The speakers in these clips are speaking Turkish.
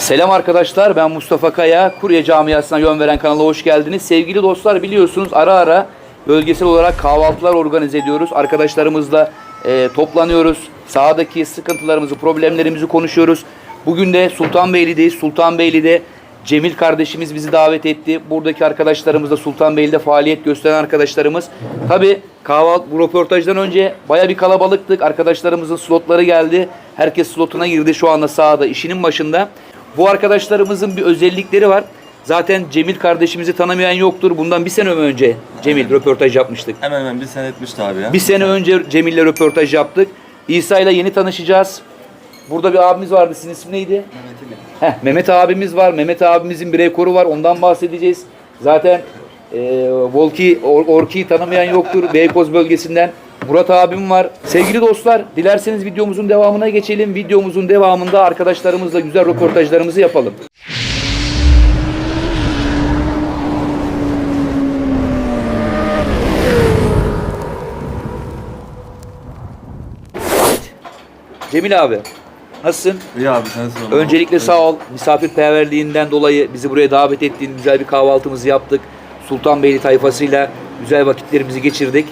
Selam arkadaşlar ben Mustafa Kaya. Kurye Camiası'na yön veren kanala hoş geldiniz. Sevgili dostlar biliyorsunuz ara ara bölgesel olarak kahvaltılar organize ediyoruz. Arkadaşlarımızla e, toplanıyoruz. Sahadaki sıkıntılarımızı, problemlerimizi konuşuyoruz. Bugün de Sultanbeyli'deyiz. Sultanbeyli'de Cemil kardeşimiz bizi davet etti. Buradaki arkadaşlarımız da Sultanbeyli'de faaliyet gösteren arkadaşlarımız. Tabi kahvaltı bu röportajdan önce baya bir kalabalıktık. Arkadaşlarımızın slotları geldi. Herkes slotuna girdi şu anda sahada işinin başında. Bu arkadaşlarımızın bir özellikleri var. Zaten Cemil kardeşimizi tanımayan yoktur. Bundan bir sene önce Cemil röportaj yapmıştık. Hemen hemen bir sene etmişti abi ya. Bir sene önce Cemil'le röportaj yaptık. İsa ile yeni tanışacağız. Burada bir abimiz vardı. Sizin ismi neydi? Mehmet Heh, Mehmet abimiz var. Mehmet abimizin bir rekoru var. Ondan bahsedeceğiz. Zaten e, Volki, Or- Orki'yi tanımayan yoktur. Beykoz bölgesinden. Murat abim var. Sevgili dostlar, dilerseniz videomuzun devamına geçelim. Videomuzun devamında arkadaşlarımızla güzel röportajlarımızı yapalım. Cemil abi, nasılsın? İyi abi sen sorma. Öncelikle sağ ol. Misafirperverliğinden dolayı bizi buraya davet ettiğin güzel bir kahvaltımızı yaptık. Sultanbeyli tayfasıyla güzel vakitlerimizi geçirdik.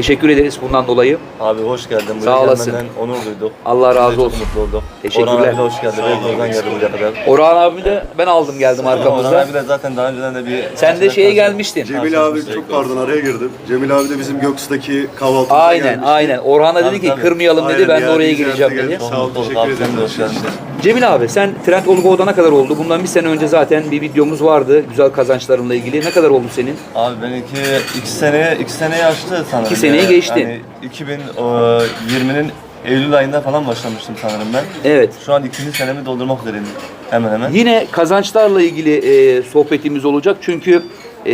Teşekkür ederiz bundan dolayı. Abi hoş geldin. Buraya Sağ olasın. onur duyduk. Allah razı Biz de olsun. Çok mutlu olduk. Teşekkürler. Orhan abi de hoş geldi. Beykoz'dan geldi buraya kadar. Orhan abi de ben aldım geldim Orhan arkamızda. abi de zaten daha önceden de bir... Sen de şeye gelmiştin. Cemil abi çok pardon araya girdim. Cemil abi de bizim Göksu'daki kahvaltımıza Aynen gelmişti. aynen. Orhan'a dedi ki kırmayalım dedi. Aynen, Ben de oraya ziyarete dedi. Sağ ol, teşekkür ederim. Cemil abi sen Trend Olgu ne kadar oldu? Bundan bir sene önce zaten bir videomuz vardı. Güzel kazançlarınla ilgili. Ne kadar oldu senin? Abi ben iki, iki seneye, iki seneyi aştı sanırım. İki seneyi geçti. Yani 2020'nin Eylül ayında falan başlamıştım sanırım ben. Evet. Şu an ikinci senemi doldurmak üzereyim. Hemen hemen. Yine kazançlarla ilgili e, sohbetimiz olacak. Çünkü e,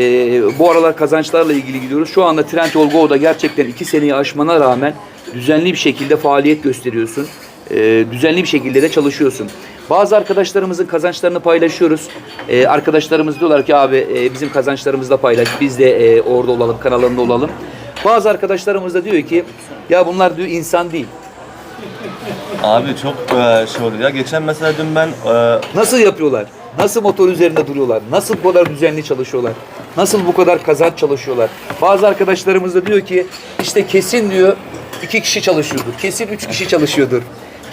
bu aralar kazançlarla ilgili gidiyoruz. Şu anda Trendyol Go'da gerçekten iki seneyi aşmana rağmen düzenli bir şekilde faaliyet gösteriyorsun. E, düzenli bir şekilde de çalışıyorsun. Bazı arkadaşlarımızın kazançlarını paylaşıyoruz. E, arkadaşlarımız diyorlar ki abi e, bizim kazançlarımızla paylaş. Biz de e, orada olalım, kanalında olalım. Bazı arkadaşlarımız da diyor ki ya bunlar diyor insan değil. Abi çok e, şey oluyor ya. Geçen mesela dün ben e, Nasıl yapıyorlar? Nasıl motor üzerinde duruyorlar? Nasıl bu kadar düzenli çalışıyorlar? Nasıl bu kadar kazanç çalışıyorlar? Bazı arkadaşlarımız da diyor ki işte kesin diyor iki kişi çalışıyordur. Kesin üç kişi çalışıyordur.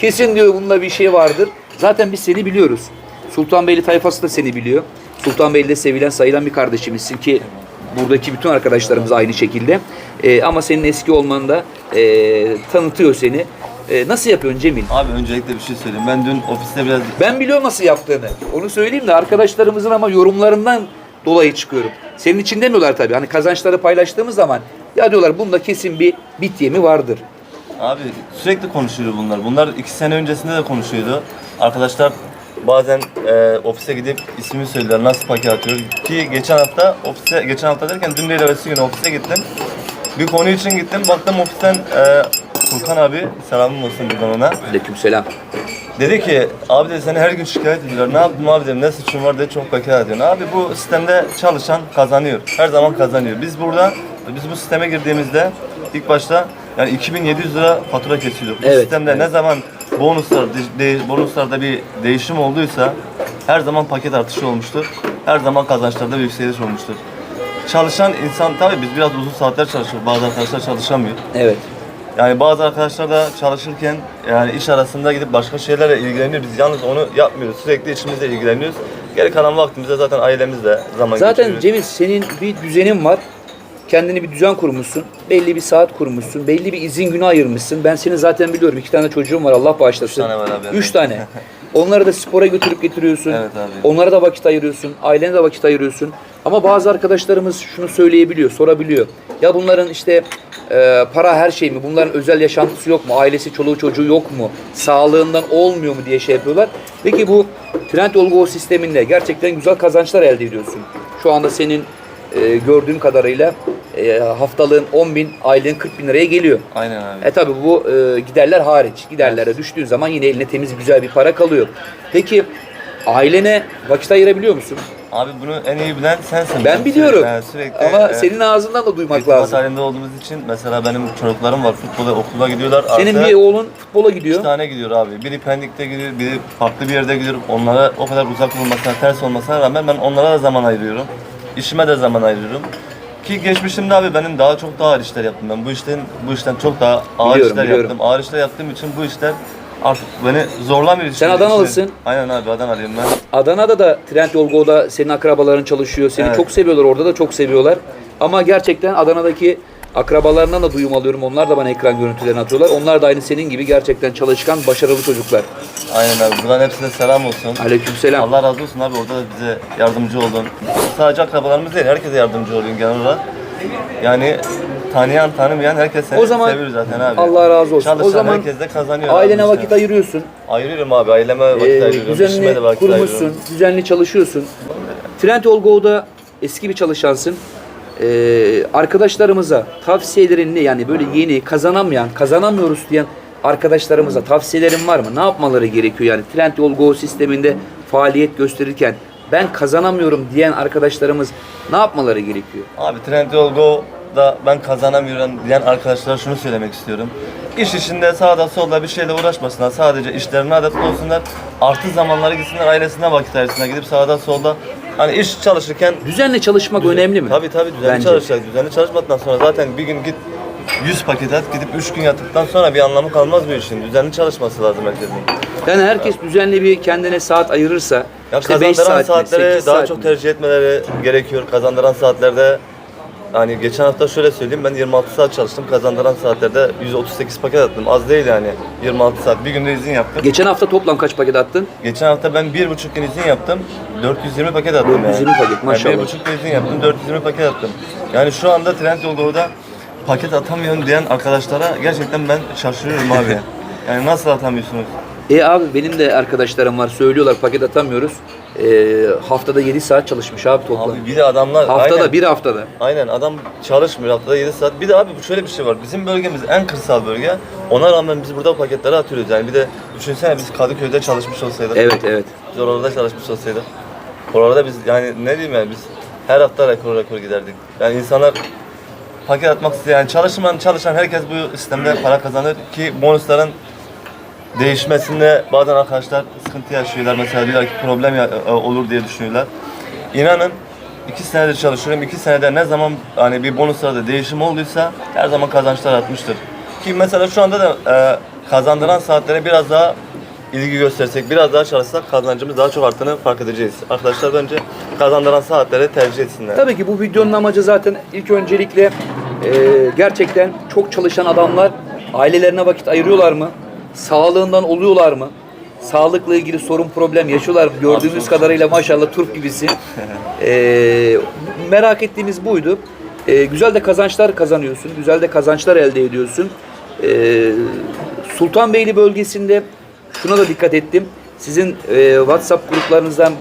Kesin diyor bunda bir şey vardır. Zaten biz seni biliyoruz. Sultanbeyli tayfası da seni biliyor. Sultanbeyli'de sevilen sayılan bir kardeşimizsin ki buradaki bütün arkadaşlarımız aynı şekilde. Ee, ama senin eski olman da ee, tanıtıyor seni. Ee, nasıl yapıyorsun Cemil? Abi öncelikle bir şey söyleyeyim. Ben dün ofiste biraz Ben biliyorum nasıl yaptığını. Onu söyleyeyim de arkadaşlarımızın ama yorumlarından dolayı çıkıyorum. Senin için demiyorlar tabii. Hani kazançları paylaştığımız zaman ya diyorlar bunda kesin bir bit yemi vardır. Abi sürekli konuşuyor bunlar. Bunlar iki sene öncesinde de konuşuyordu. Arkadaşlar bazen e, ofise gidip ismini söylüyorlar nasıl paket atıyor. Ki geçen hafta ofise, geçen hafta derken dün değil evvelsi gün ofise gittim. Bir konu için gittim. Baktım ofisten e, Furkan abi, selamım olsun buradan ona. Aleykümselam. Dedi ki abi dedi seni her gün şikayet ediyorlar. Ne yaptım abi dedim ne suçum var dedi çok paket atıyorsun. Abi bu sistemde çalışan kazanıyor. Her zaman kazanıyor. Biz burada biz bu sisteme girdiğimizde ilk başta yani 2700 lira fatura. Bu Evet, sistemde ne zaman bonuslar de, de- bonuslarda bir değişim olduysa her zaman paket artışı olmuştur. Her zaman kazançlarda bir yükseliş olmuştur. Çalışan insan tabii biz biraz uzun saatler çalışıyoruz. Bazı arkadaşlar çalışamıyor. Evet. Yani bazı arkadaşlar da çalışırken yani iş arasında gidip başka şeylerle ilgileniyor. Biz yalnız onu yapmıyoruz. Sürekli işimizle ilgileniyoruz. Geri kalan vaktimizde zaten ailemizle zaman Zaten geçiriyoruz. Cemil senin bir düzenin var. Kendini bir düzen kurmuşsun. Belli bir saat kurmuşsun. Belli bir izin günü ayırmışsın. Ben seni zaten biliyorum. İki tane çocuğum var Allah bağışlasın. Üç tane var abi. Üç tane. Onları da spora götürüp getiriyorsun. Evet abi. Onlara da vakit ayırıyorsun. Ailene de vakit ayırıyorsun. Ama bazı arkadaşlarımız şunu söyleyebiliyor, sorabiliyor. Ya bunların işte e, para her şey mi? Bunların özel yaşantısı yok mu? Ailesi, çoluğu, çocuğu yok mu? Sağlığından olmuyor mu diye şey yapıyorlar. Peki bu trend olgu sisteminde gerçekten güzel kazançlar elde ediyorsun. Şu anda senin e, gördüğüm kadarıyla e, haftalığın 10 bin, aylığın 40 bin liraya geliyor. Aynen abi. E tabi bu e, giderler hariç. Giderlere düştüğün zaman yine eline temiz güzel bir para kalıyor. Peki ailene vakit ayırabiliyor musun? Abi bunu en iyi bilen sensin. Ben biliyorum. Sürekli, yani sürekli, Ama e, senin ağzından da duymak lazım. halinde olduğumuz için mesela benim çocuklarım var futbola okula gidiyorlar. Senin Artı bir oğlun futbola iki gidiyor. tane gidiyor abi. Biri Pendik'te gidiyor, biri farklı bir yerde gidiyor. Onlara o kadar uzak olmasına, ters olmasına rağmen ben onlara da zaman ayırıyorum. İşime de zaman ayırıyorum. Ki geçmişimde abi benim daha çok daha ağır işler yaptım ben. Bu işten bu işten çok daha ağır Biliyorum, işler biliyorum. yaptım. Ağır işler yaptığım için bu işler artık beni zorlamıyor. Sen Adanalısın. Aynen abi Adanalıyım ben. Adana'da da Trendyol Go'da senin akrabaların çalışıyor. Seni Evet. çok seviyorlar. Orada da çok seviyorlar. Ama gerçekten Adana'daki akrabalarından da duyum alıyorum. Onlar da bana ekran görüntülerini atıyorlar. Onlar da aynı senin gibi gerçekten çalışkan, başarılı çocuklar. Aynen abi. Buradan hepsine selam olsun. Aleykümselam. Allah razı olsun abi orada da bize yardımcı oldun. Sadece akrabalarımız değil, herkese yardımcı oluyorsun genel olarak. Yani tanıyan tanımayan herkes seni O zaman seviyor zaten abi. Allah razı olsun. Çalışan O zaman herkes de kazanıyor. Ailene abi işte. vakit ayırıyorsun. Ayırıyorum abi, aileme vakit Ee, ayırıyorum. de düzenli vakit kurmuşsun, ayırıyorum. düzenli çalışıyorsun. Trendyol Go'da eski bir çalışansın. Ee, arkadaşlarımıza tavsiyelerin ne? Yani böyle yeni, kazanamayan, kazanamıyoruz diyen arkadaşlarımıza tavsiyelerin var mı? Ne yapmaları gerekiyor yani Trendyol Go sisteminde faaliyet gösterirken ben kazanamıyorum diyen arkadaşlarımız ne yapmaları gerekiyor? Abi Trendyol Go'da ben kazanamıyorum diyen arkadaşlara şunu söylemek istiyorum. İş işinde sağda solda bir şeyle uğraşmasınlar. Sadece işlerine adapte olsunlar. Artı zamanları gitsinler ailesine vakit ayırsınlar. Gidip sağda solda hani iş çalışırken Düzenli çalışmak önemli mi? Tabii tabii düzenli Bence. çalışacak. Düzenli çalışmadıktan sonra zaten bir gün git 100 paket at gidip 3 gün yattıktan sonra bir anlamı kalmaz bu işin. Düzenli çalışması lazım herkesin. Yani herkes düzenli bir kendine saat ayırırsa Ya işte 5 kazandıran saat mi, 8 daha saat çok mi? tercih etmeleri gerekiyor. Kazandıran saatlerde hani geçen hafta şöyle söyleyeyim ben 26 saat çalıştım. Kazandıran saatlerde 138 paket attım. Az değil yani. 26 saat. Bir günde izin yaptım. Geçen hafta toplam kaç paket attın? Geçen hafta ben bir buçuk gün izin yaptım. 420 paket attım 420 yani. paket, maşallah. Yani bir buçuk gün izin yaptım. 420 paket attım. Yani şu anda Trendyol Go'da paket atamıyorum diyen arkadaşlara gerçekten ben şaşırıyorum abi. Yani nasıl atamıyorsunuz? E abi benim de arkadaşlarım var söylüyorlar paket atamıyoruz. E, haftada 7 saat çalışmış abi toplam. Abi bir de adamlar haftada aynen, bir haftada. aynen adam çalışmıyor haftada 7 saat. Bir de abi şöyle bir şey var. Bizim bölgemiz en kırsal bölge. Ona rağmen biz burada paketleri atıyoruz. Yani bir de düşünsene biz Kadıköy'de çalışmış olsaydık. Evet evet. Biz oralarda çalışmış olsaydık. Oralarda biz yani ne diyeyim yani biz her hafta rekor rekor giderdik. Yani insanlar paket atmak isteyen, yani çalışan, çalışan herkes bu sistemde para kazanır ki bonusların değişmesinde bazen arkadaşlar sıkıntı yaşıyorlar. Mesela diyorlar ki problem e, olur diye düşünüyorlar. İnanın iki senedir çalışıyorum. iki senede ne zaman hani bir bonuslarda değişim olduysa her zaman kazançlar artmıştır. Ki mesela şu anda da e, kazandıran saatlere biraz daha ilgi göstersek, biraz daha çalışsak kazancımız daha çok arttığını fark edeceğiz. Arkadaşlar bence kazandıran saatleri tercih etsinler. Tabii ki bu videonun amacı zaten ilk öncelikle e, gerçekten çok çalışan adamlar ailelerine vakit ayırıyorlar mı? Sağlığından oluyorlar mı? Sağlıkla ilgili sorun problem yaşıyorlar mı? Gördüğümüz kadarıyla maşallah turp gibisin. E, merak ettiğimiz buydu. E, güzel de kazançlar kazanıyorsun. Güzel de kazançlar elde ediyorsun. E, Sultanbeyli bölgesinde şuna da dikkat ettim. Sizin e, WhatsApp gruplarınızdan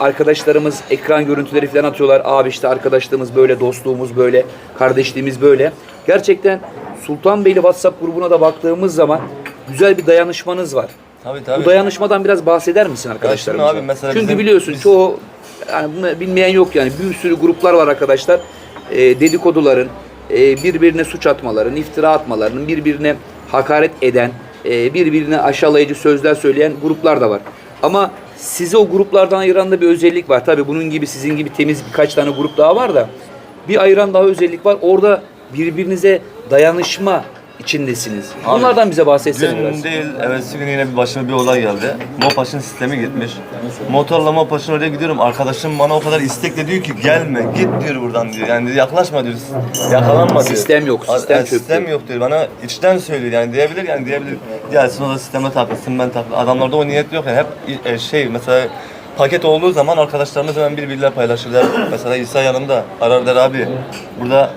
arkadaşlarımız ekran görüntüleri falan atıyorlar. Abi işte arkadaşlığımız böyle, dostluğumuz böyle, kardeşliğimiz böyle. Gerçekten Sultanbeyli WhatsApp grubuna da baktığımız zaman güzel bir dayanışmanız var. Tabii tabii. Bu dayanışmadan biraz bahseder misin arkadaşlarımıza? abi mesela Çünkü bizim- biliyorsun biz- çoğu yani bunu bilmeyen yok yani bir sürü gruplar var arkadaşlar. E, dedikoduların, e, birbirine suç atmaların, iftira atmalarının, birbirine hakaret eden, e, birbirine aşağılayıcı sözler söyleyen gruplar da var. Ama sizi o gruplardan ayıran da bir özellik var. Tabii bunun gibi sizin gibi temiz birkaç tane grup daha var da bir ayıran daha özellik var. Orada birbirinize dayanışma içindesiniz. Abi, Bunlardan bize bahsetsene biraz. Dün değil, evvelsi gün yine bir başıma bir olay geldi. Mopaş'ın sistemi gitmiş. Motorla Mopaş'ın oraya gidiyorum. Arkadaşım bana o kadar istekle diyor ki gelme, git diyor buradan diyor. Yani yaklaşma diyor, yakalanma diyor. Sistem yok, sistem çöktü. Sistem yok diyor. Bana içten söylüyor yani diyebilir yani diyebilir. Gelsin o da sisteme takılsın ben takılsın. Adamlarda o niyet yok yani hep e, şey mesela paket olduğu zaman arkadaşlarımız hemen birbiriyle paylaşırlar. mesela İsa yanımda arar der abi burada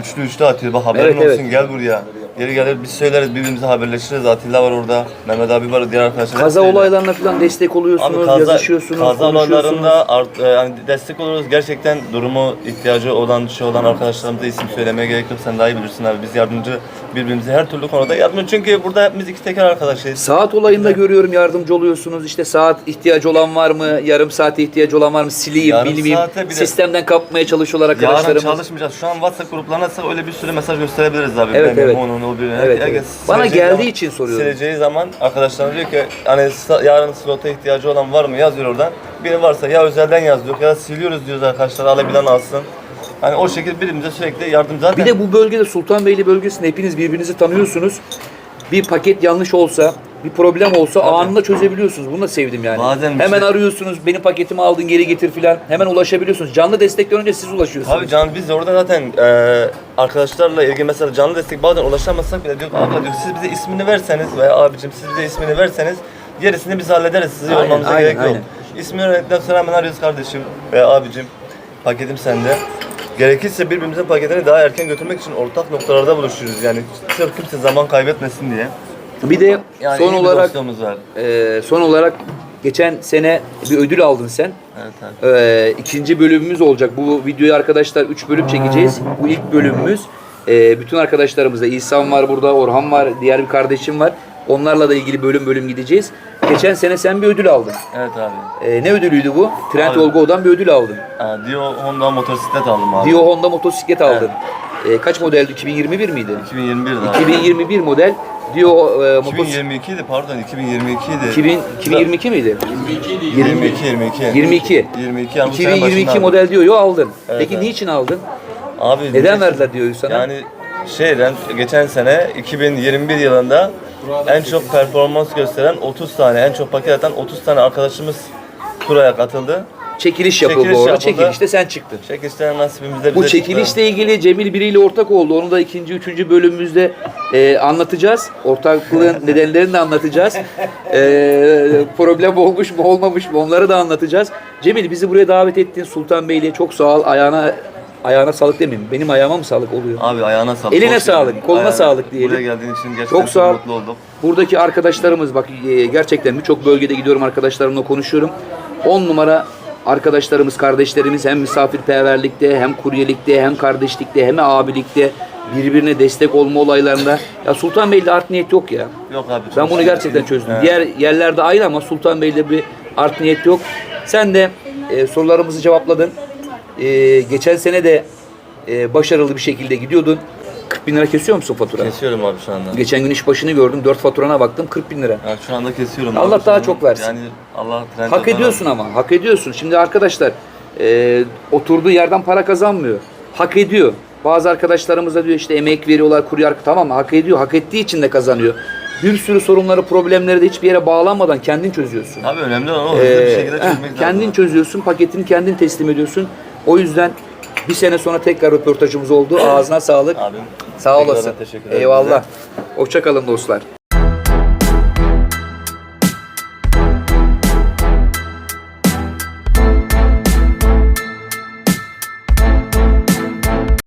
üçlü üçlü atıyor bak haberin Evet, olsun evet. gel buraya. Yeri gelir biz söyleriz birbirimize haberleşiriz. Atilla var orada. Mehmet abi var diğer arkadaşlar. Kaza hepsiyle. olaylarına falan destek oluyorsunuz, yazışıyorsunuz, kaza olaylarında art, e, yani destek oluruz. Gerçekten durumu ihtiyacı olan şey olan arkadaşlarımıza isim söylemeye gerek yok. Sen daha iyi bilirsin abi. Biz yardımcı birbirimize her türlü konuda yardımcı. Çünkü burada hepimiz iki teker arkadaşıyız. Saat olayında görüyorum yardımcı oluyorsunuz. İşte saat ihtiyacı olan var mı? Yarım saate ihtiyacı olan var mı? Sileyim, Yarım bilmeyeyim. saate bir de- Sistemden kapmaya çalışıyorlar Yarın arkadaşlarımız. çalışmayacağız. Şu an WhatsApp gruplarına ise öyle bir sürü mesaj gösterebiliriz abi. Evet, evet. Onun, o bir, Evet, evet. Bana geldiği zaman- için soruyorum. Sileceği zaman arkadaşlar diyor ki hani yarın slota ihtiyacı olan var mı yazıyor oradan. Biri varsa ya özelden yaz diyor ya siliyoruz diyoruz arkadaşlar alabilen alsın. Hani o şekilde birbirimize sürekli yardım zaten. Bir de bu bölgede Sultanbeyli bölgesinde hepiniz birbirinizi tanıyorsunuz. Bir paket yanlış olsa, bir problem olsa anında çözebiliyorsunuz. Bunu da sevdim yani. Bazen bir Hemen şey- arıyorsunuz, benim paketimi aldın geri getir filan. Hemen ulaşabiliyorsunuz. Canlı destekten önce siz ulaşıyorsunuz. Tabii can biz de orada zaten e, arkadaşlarla ilgili mesela canlı destek bazen ulaşamazsak bile diyor abla diyor siz bize ismini verseniz veya abicim siz bize ismini verseniz gerisini biz hallederiz sizi Aynen, yormamıza aynen, gerek yok. İsmini öğrendikten sonra hemen arıyoruz kardeşim veya abicim paketim sende. Gerekirse birbirimizin paketini daha erken götürmek için ortak noktalarda buluşuyoruz yani sırf kimse zaman kaybetmesin diye. Bir de Yani son iyi bir olarak dostluğumuz var. e, son olarak geçen sene bir ödül aldın sen. Evet, evet. Ee, ikinci bölümümüz olacak. Bu videoyu arkadaşlar 3 bölüm çekeceğiz. Bu ilk bölümümüz. Ee, bütün arkadaşlarımızla İhsan var burada, Orhan var, diğer bir kardeşim var. Onlarla da ilgili bölüm bölüm gideceğiz. Geçen sene sen bir ödül aldın. Evet abi. Ee, ne ödülüydü bu? Trend Abi. Olgo'dan bir ödül aldın. Ha, Dio Honda motosiklet aldım abi. Dio Honda motosiklet aldın. Ee, kaç modeldi? 2021 miydi? 2021'de abi. 2021 model Dio e, motosiklet. 2022 idi pardon 2022 idi. 2000, 2022 miydi? 22 22. 22. 22 yani bu sene 2022 başında model Dio'yu aldın. Evet, Peki evet. niçin aldın? Abi Neden biliyorsun, verdiler Dio'yu sana? Yani şeyden geçen sene 2021 yılında en çok performans gösteren 30 tane en çok paket atan 30 tane arkadaşımız turaya katıldı. Çekiliş yapıldı Çekiliş orada. yapıldı. Çekilişte sen çıktın. Çekişler nasibimizde Bu bize çekilişle ilgili Cemil biriyle ortak oldu. Onu da ikinci, üçüncü bölümümüzde e, anlatacağız. Ortaklığın nedenlerini de anlatacağız. E, problem olmuş mu olmamış mı onları da anlatacağız. Cemil bizi buraya davet ettin Sultanbeyli. Çok sağ ol. Ayağına ayağına sağlık demeyeyim. Benim ayağıma mı sağlık oluyor? Abi ayağına sağlık. Eline Hoş sağlık, geldin. koluna sağlık diyelim. Buraya geldiğin için gerçekten Çok çok, sağ ol. mutlu oldum. Buradaki arkadaşlarımız bak e, gerçekten birçok bölgede gidiyorum arkadaşlarımla konuşuyorum. 10 numara arkadaşlarımız, kardeşlerimiz hem misafirperverlikte, hem kuryelikte, hem kardeşlikte, hem abilikte birbirine destek olma olaylarında. Ya Sultanbeyli'de art niyet yok ya. Yok abi. Ben bunu gerçekten çözdüm. Evet. Diğer yerlerde ayrı ama Sultanbeyli'de bir art niyet yok. Sen de e, sorularımızı cevapladın. E, geçen sene de e, başarılı bir şekilde gidiyordun. 40 bin lira kesiyor musun fatura? Kesiyorum abi şu anda. Geçen gün iş başını gördüm. 4 faturana baktım 40 bin lira. Yani şu anda kesiyorum. Allah abi daha çok versin. Yani Allah trend Hak ediyorsun ama. Hak ediyorsun. Şimdi arkadaşlar e, oturduğu yerden para kazanmıyor. Hak ediyor. Bazı arkadaşlarımız da diyor işte emek veriyorlar kurye tamam hak ediyor. Hak ettiği için de kazanıyor. Bir sürü sorunları, problemleri de hiçbir yere bağlanmadan kendin çözüyorsun. Abi önemli olan o hızlı bir Ee, şekilde çözmek lazım. kendin çözüyorsun, paketini kendin teslim ediyorsun. O yüzden bir sene sonra tekrar röportajımız oldu. Ağzına sağlık. Abim. Sağ olasın. Teşekkür ederim. Eyvallah. Hoşça kalın dostlar.